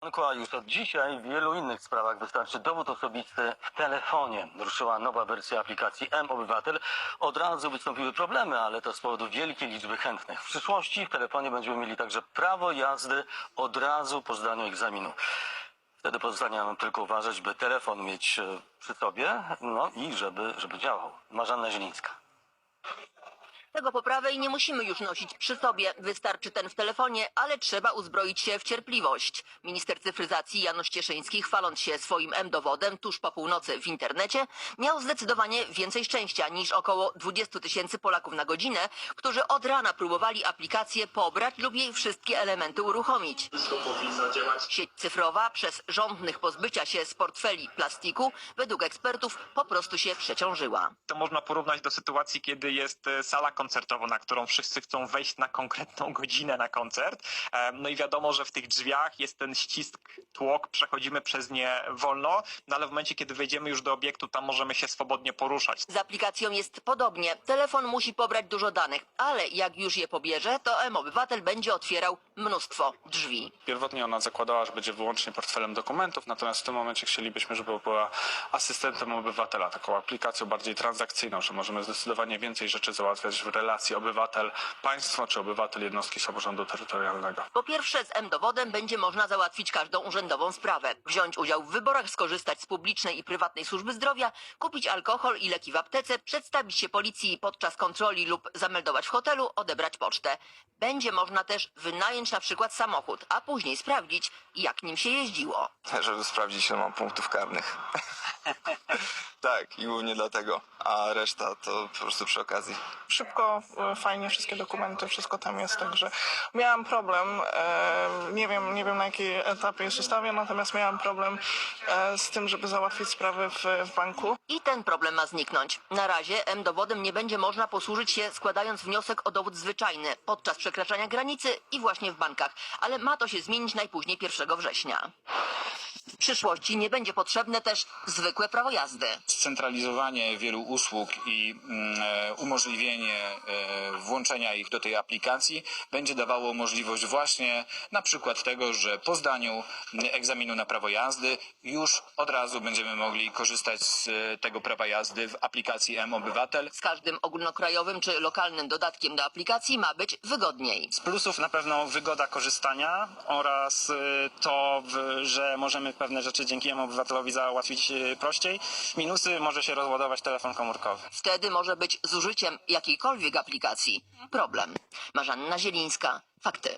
Banku, a już od dzisiaj w wielu innych sprawach wystarczy dowód osobisty w telefonie. Ruszyła nowa wersja aplikacji M-Obywatel. Od razu wystąpiły problemy, ale to z powodu wielkiej liczby chętnych. W przyszłości w telefonie będziemy mieli także prawo jazdy od razu po zdaniu egzaminu. Wtedy pozostanie nam tylko uważać, by telefon mieć e, przy sobie, no i żeby, żeby działał. Marzanna Zielińska. Tego po prawej nie musimy już nosić przy sobie, wystarczy ten w telefonie, ale trzeba uzbroić się w cierpliwość. Minister cyfryzacji Janusz Cieszyński, chwaląc się swoim M-dowodem tuż po północy w internecie, miał zdecydowanie więcej szczęścia niż około 20 tysięcy Polaków na godzinę, którzy od rana próbowali aplikację pobrać lub jej wszystkie elementy uruchomić. Sieć cyfrowa przez rządnych pozbycia się z portfeli plastiku, według ekspertów, po prostu się przeciążyła. to można porównać do sytuacji, kiedy jest e, sala koncertowa, na którą wszyscy chcą wejść na konkretną godzinę na koncert. No i wiadomo, że w tych drzwiach jest ten ścisk, tłok, przechodzimy przez nie wolno, no ale w momencie, kiedy wejdziemy już do obiektu, tam możemy się swobodnie poruszać. Z aplikacją jest podobnie. Telefon musi pobrać dużo danych, ale jak już je pobierze, to M-Obywatel będzie otwierał mnóstwo drzwi. Pierwotnie ona zakładała, że będzie wyłącznie portfelem dokumentów, natomiast w tym momencie chcielibyśmy, żeby była asystentem obywatela, taką aplikacją bardziej transakcyjną, że możemy zdecydowanie więcej rzeczy załatwiać w relacji obywatel-państwo czy obywatel-jednostki samorządu terytorialnego. Po pierwsze, z M-dowodem będzie można załatwić każdą urzędową sprawę. Wziąć udział w wyborach, skorzystać z publicznej i prywatnej służby zdrowia, kupić alkohol i leki w aptece, przedstawić się policji podczas kontroli lub zameldować w hotelu, odebrać pocztę. Będzie można też wynająć na przykład samochód, a później sprawdzić, jak nim się jeździło. żeby sprawdzić, ile mam punktów karnych. tak, i głównie dlatego, a reszta to po prostu przy okazji. szybko, e, fajnie wszystkie dokumenty, wszystko tam jest, także miałam problem, e, nie wiem, nie wiem na jakiej etapie jest ustawię, natomiast miałam problem e, z tym, żeby załatwić sprawy w, w banku. I ten problem ma zniknąć. Na razie M-dowodem nie będzie można posłużyć się składając wniosek o dowód zwyczajny podczas przekraczania granicy i właśnie w bankach, ale ma to się zmienić najpóźniej 1 września. W przyszłości nie będzie potrzebne też zwykłe prawo jazdy. Scentralizowanie wielu usług i mm, e, umożliwienie e, włączenia ich do tej aplikacji będzie dawało możliwość właśnie na przykład tego, że po zdaniu mm, egzaminu na prawo jazdy już od razu będziemy mogli korzystać z e, tego prawa jazdy w aplikacji M-Obywatel. Z każdym ogólnokrajowym czy lokalnym dodatkiem do aplikacji ma być wygodniej. Z plusów na pewno wygoda korzystania oraz to, że możemy pewne rzeczy dzięki M-Obywatelowi załatwić prościej. Minusy może się rozładować telefon komórkowy. Wtedy może być z użyciem jakiejkolwiek aplikacji problem. Marzanna Zielińska. Fakty.